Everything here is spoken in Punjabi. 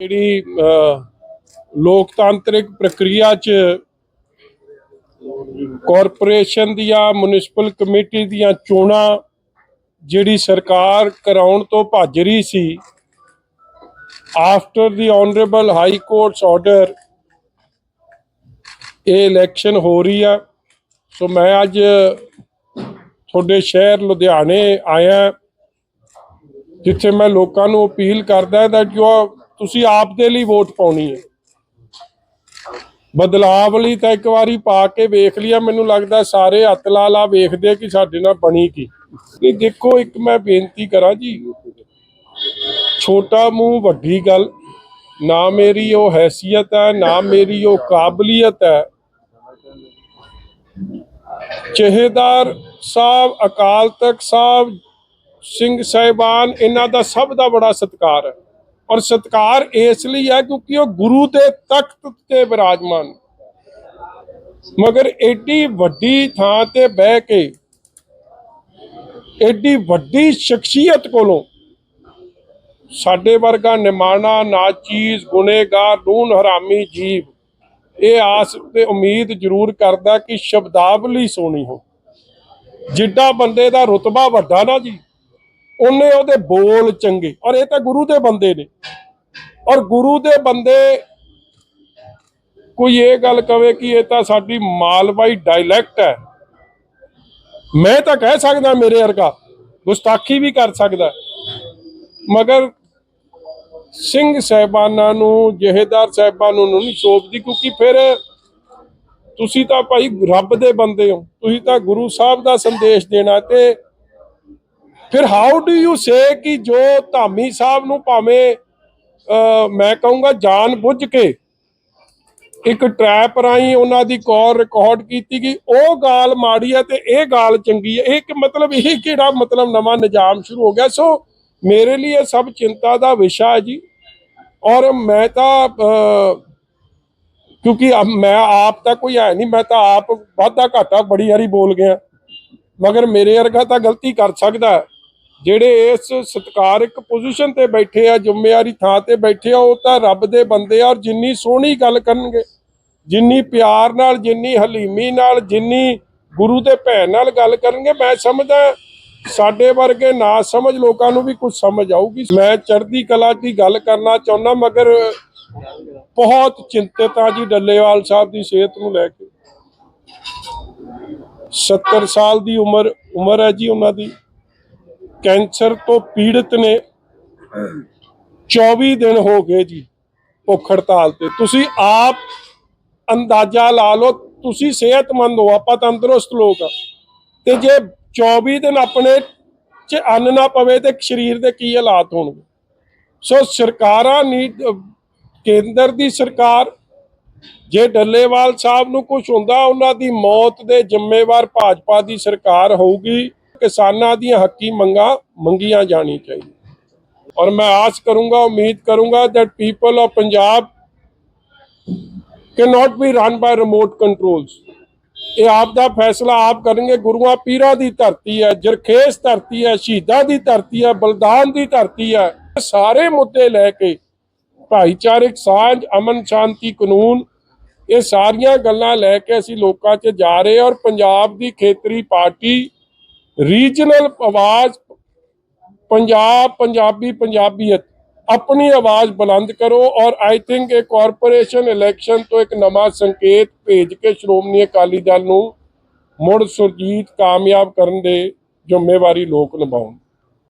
ਜਿਹੜੀ ਲੋਕਤਾਂਤਰਿਕ ਪ੍ਰਕਿਰਿਆ 'ਚ ਕਾਰਪੋਰੇਸ਼ਨ ਦੀਆਂ ਮਿਊਨਿਸਪਲ ਕਮੇਟੀ ਦੀਆਂ ਚੋਣਾਂ ਜਿਹੜੀ ਸਰਕਾਰ ਕਰਾਉਣ ਤੋਂ ਭੱਜ ਰਹੀ ਸੀ after the honourable high courts order ਇਹ ਇਲੈਕਸ਼ਨ ਹੋ ਰਹੀ ਆ। ਸੋ ਮੈਂ ਅੱਜ ਤੁਹਾਡੇ ਸ਼ਹਿਰ ਲੁਧਿਆਣੇ ਆਇਆ, ਜਿੱਥੇ ਮੈਂ ਲੋਕਾਂ ਨੂੰ ਅਪੀਲ ਕਰਦਾ that you are ਤੁਸੀਂ ਆਪ ਦੇ ਲਈ ਵੋਟ ਪਾਉਣੀ ਹੈ। ਬਦਲਾਵ ਲਈ ਤਾਂ ਇੱਕ ਵਾਰੀ ਪਾ ਕੇ ਵੇਖ ਲਿਆ, ਮੈਨੂੰ ਲੱਗਦਾ ਸਾਰੇ ਹੱਥ ਲਾ ਲਾ ਵੇਖਦੇ ਕਿ ਸਾਡੇ ਨਾਲ ਬਣੀ ਕੀ। ਨਹੀਂ, ਦੇਖੋ, ਇੱਕ ਮੈਂ ਬੇਨਤੀ ਕਰਾਂ ਜੀ। ਛੋਟਾ ਮੂੰਹ, ਵੱਡੀ ਗੱਲ, ਨਾ ਮੇਰੀ ਉਹ ਹੈਸੀਅਤ ਹੈ, ਨਾ ਮੇਰੀ ਉਹ ਕਾਬਲੀਅਤ ਹੈ। ਜਹੇਦਾਰ ਸਾਹਿਬ, ਅਕਾਲ ਤਖਤ ਸਾਹਿਬ, ਸਿੰਘ ਸਾਹਿਬਾਨ, ਇਹਨਾਂ ਦਾ ਸਭ ਦਾ ਬੜਾ ਸਤਿਕਾਰ ਹੈ। ਔਰ ਸਤਿਕਾਰ ਇਸ ਲਈ ਹੈ ਕਿਉਂਕਿ ਉਹ ਗੁਰੂ ਦੇ ਤਖਤ ਤੇ ਵਿਰਾਜਮਾਨ ਮਗਰ ਏਡੀ ਵੱਡੀ ਥਾਂ ਤੇ ਬਹਿ ਕੇ ਏਡੀ ਵੱਡੀ ਸ਼ਖਸੀਅਤ ਕੋਲੋਂ ਸਾਡੇ ਵਰਗਾ ਨਿਮਾਣਾ, ਨਾਚੀਜ਼, ਗੁਨੇਗਾਰ ਨੂਨ ਹਰਾਮੀ ਜੀਵ, ਇਹ ਆਸ ਤੇ ਉਮੀਦ ਜ਼ਰੂਰ ਕਰਦਾ ਕਿ ਸ਼ਬਦਾਵਲੀ ਸੋਣੀ ਹੋ ਜਿੱਡਾ ਬੰਦੇ ਦਾ ਰੁਤਬਾ ਵੱਡਾ ਨਾ ਜੀ। ਉਹਨੇ ਉਹਦੇ ਬੋਲ ਚੰਗੇ, ਔਰ ਇਹ ਤਾਂ ਗੁਰੂ ਦੇ ਬੰਦੇ ਨੇ। ਔਰ ਗੁਰੂ ਦੇ ਬੰਦੇ ਕੋਈ ਇਹ ਗੱਲ ਕਵੇ ਕਿ ਇਹ ਤਾਂ ਸਾਡੀ ਮਾਲਵਾਈ ਡਾਇਲੈਕਟ ਹੈ। ਮੈਂ ਤਾਂ ਕਹਿ ਸਕਦਾ ਮੇਰੇ ਵਰਗਾ, ਗੁਸਤਾਖੀ ਵੀ ਕਰ ਸਕਦਾ। ਮਗਰ ਸਿੰਘ ਸਹਿਬਾਨਾਂ ਨੂੰ, ਜਹੇਦਾਰ ਸਾਹਿਬਾਨ ਨੂੰ ਨਹੀਂ ਸੋਚਦੀ ਕਿਉਂਕਿ ਫਿਰ ਤੁਸੀਂ ਤਾਂ ਭਾਈ ਰੱਬ ਦੇ ਬੰਦੇ ਹੋ। ਤੁਸੀਂ ਤਾਂ ਗੁਰੂ ਸਾਹਿਬ ਦਾ ਸੰਦੇਸ਼ ਦੇਣਾ ਤੇ ਫਿਰ ਹਾਊ ਡੂ ਯੂ ਸੇ ਕਿ ਜੋ ਧਾਮੀ ਸਾਹਿਬ ਨੂੰ ਭਾਵੇਂ ਮੈਂ ਕਹੂੰਗਾ ਜਾਣ ਬੁੱਝ ਕੇ ਇੱਕ ਟਰੈਪ ਰਾਹੀਂ ਉਹਨਾਂ ਦੀ ਕਾਲ ਰਿਕਾਰਡ ਕੀਤੀ ਗਈ, ਉਹ ਗਾਲ ਮਾੜੀ ਹੈ ਤੇ ਇਹ ਗਾਲ ਚੰਗੀ ਹੈ ਇਹ ਕਿ ਮਤਲਬ ਇਹ ਕਿਹੜਾ ਮਤਲਬ ਨਵਾਂ ਨਿਜ਼ਾਮ ਸ਼ੁਰੂ ਹੋ ਗਿਆ? ਸੋ ਮੇਰੇ ਲਈ ਇਹ ਸਭ ਚਿੰਤਾ ਦਾ ਵਿਸ਼ਾ ਹੈ ਜੀ। ਔਰ ਮੈਂ ਤਾਂ ਕਿਉਂਕਿ ਮੈਂ ਆਪ ਤਾਂ ਕੋਈ ਹੈ ਨਹੀਂ, ਮੈਂ ਤਾਂ ਆਪ ਵਾਧਾ ਘਾਟਾ ਬੜੀ ਵਾਰੀ ਬੋਲ ਗਿਆ। ਮਗਰ ਮੇਰੇ ਵਰਗਾ ਤਾਂ ਗਲਤੀ ਕਰ ਸਕਦਾ ਜਿਹੜੇ ਇਸ ਸਤਿਕਾਰਕ ਪੋਜੀਸ਼ਨ ਤੇ ਬੈਠੇ ਆ, ਜ਼ਿੰਮੇਵਾਰੀ ਥਾਂ ਤੇ ਬੈਠੇ ਆ, ਉਹ ਤਾਂ ਰੱਬ ਦੇ ਬੰਦੇ ਆ ਔਰ ਜਿੰਨੀ ਸੋਹਣੀ ਗੱਲ ਕਰਨਗੇ, ਜਿੰਨੀ ਪਿਆਰ ਨਾਲ, ਜਿੰਨੀ ਹਲੀਮੀ ਨਾਲ, ਜਿੰਨੀ ਗੁਰੂ ਦੇ ਭੈਣ ਨਾਲ ਗੱਲ ਕਰਨਗੇ, ਮੈਂ ਸਮਝਦਾ ਸਾਡੇ ਵਰਗੇ ਨਾ ਸਮਝ ਲੋਕਾਂ ਨੂੰ ਵੀ ਕੁਝ ਸਮਝ ਆਊਗੀ। ਮੈਂ ਚੜ੍ਹਦੀ ਕਲਾ ਦੀ ਗੱਲ ਕਰਨਾ ਚਾਹੁੰਦਾ, ਮਗਰ ਬਹੁਤ ਚਿੰਤਿਤ ਆ ਜੀ ਡੱਲੇਵਾਲ ਸਾਹਿਬ ਦੀ ਸਿਹਤ ਨੂੰ ਲੈ ਕੇ। 70 ਸਾਲ ਦੀ ਉਮਰ ਉਮਰ ਹੈ ਜੀ ਉਹਨਾਂ ਦੀ। ਕੈਂਸਰ ਤੋਂ ਪੀੜਤ ਨੇ 24 ਦਿਨ ਹੋ ਗਏ ਜੀ ਭੁੱਖ ਹੜਤਾਲ ਤੇ। ਤੁਸੀਂ ਆਪ ਅੰਦਾਜ਼ਾ ਲਾ ਲਓ, ਤੁਸੀਂ ਸਿਹਤਮੰਦ ਹੋ, ਆਪਾਂ ਤੰਦਰੁਸਤ ਲੋਕ ਆ। ਤੇ ਜੇ 24 ਦਿਨ ਆਪਣੇ ਚ ਅੰਨ ਨਾ ਪਵੇ ਤੇ ਸਰੀਰ ਦੇ ਕੀ ਹਾਲਾਤ ਹੋਣਗੇ? ਸੋ ਸਰਕਾਰਾਂ ਨੀ ਕੇਂਦਰ ਦੀ ਸਰਕਾਰ, ਜੇ ਡੱਲੇਵਾਲ ਸਾਹਿਬ ਨੂੰ ਕੁਝ ਹੁੰਦਾ, ਉਹਨਾਂ ਦੀ ਮੌਤ ਦੇ ਜ਼ਿੰਮੇਵਾਰ ਭਾਜਪਾ ਦੀ ਸਰਕਾਰ ਹੋਊਗੀ। ਕਿਸਾਨਾਂ ਦੀਆਂ ਹੱਕੀ ਮੰਗਾਂ ਮੰਗੀਆਂ ਜਾਣੀ ਚਾਹੀਦੀ। ਔਰ ਮੈਂ ਆਸ ਕਰੂੰਗਾ, ਉਮੀਦ ਕਰੂੰਗਾ that people of Punjab cannot be run by remote controls ਇਹ ਆਪ ਦਾ ਫੈਸਲਾ ਆਪ ਕਰਨਗੇ। ਗੁਰੂਆਂ ਪੀਰਾਂ ਦੀ ਧਰਤੀ ਹੈ ਜਰਖੇਸ ਧਰਤੀ ਹੈ, ਸ਼ਹੀਦਾਂ ਦੀ ਧਰਤੀ ਹੈ, ਬਲਦਾਨ ਦੀ ਧਰਤੀ ਹੈ। ਇਹ ਸਾਰੇ ਮੁੱਦੇ ਲੈ ਕੇ ਭਾਈਚਾਰਕ ਸਾਂਝ, ਅਮਨ ਸ਼ਾਂਤੀ, ਕਾਨੂੰਨ, ਇਹ ਸਾਰੀਆਂ ਗੱਲਾਂ ਲੈ ਕੇ ਅਸੀਂ ਲੋਕਾਂ 'ਚ ਜਾ ਰਹੇ ਔਰ ਪੰਜਾਬ ਦੀ ਖੇਤਰੀ ਪਾਰਟੀ ਰੀਜਨਲ ਆਵਾਜ਼ ਪੰਜਾਬ, ਪੰਜਾਬੀ, ਪੰਜਾਬੀਅਤ। ਆਪਣੀ ਆਵਾਜ਼ ਬੁਲੰਦ ਕਰੋ ਔਰ ਆਈ ਥਿੰਕ ਇਹ ਕਾਰਪੋਰੇਸ਼ਨ ਇਲੈਕਸ਼ਨ ਤੋਂ ਇੱਕ ਨਵਾਂ ਸੰਕੇਤ ਭੇਜ ਕੇ ਸ਼੍ਰੋਮਣੀ ਅਕਾਲੀ ਦਲ ਨੂੰ ਮੁੜ ਸੁਰਜੀਤ ਕਾਮਯਾਬ ਕਰਨ ਦੇ ਜ਼ਿੰਮੇਵਾਰੀ ਲੋਕ ਨਿਭਾਉਣ।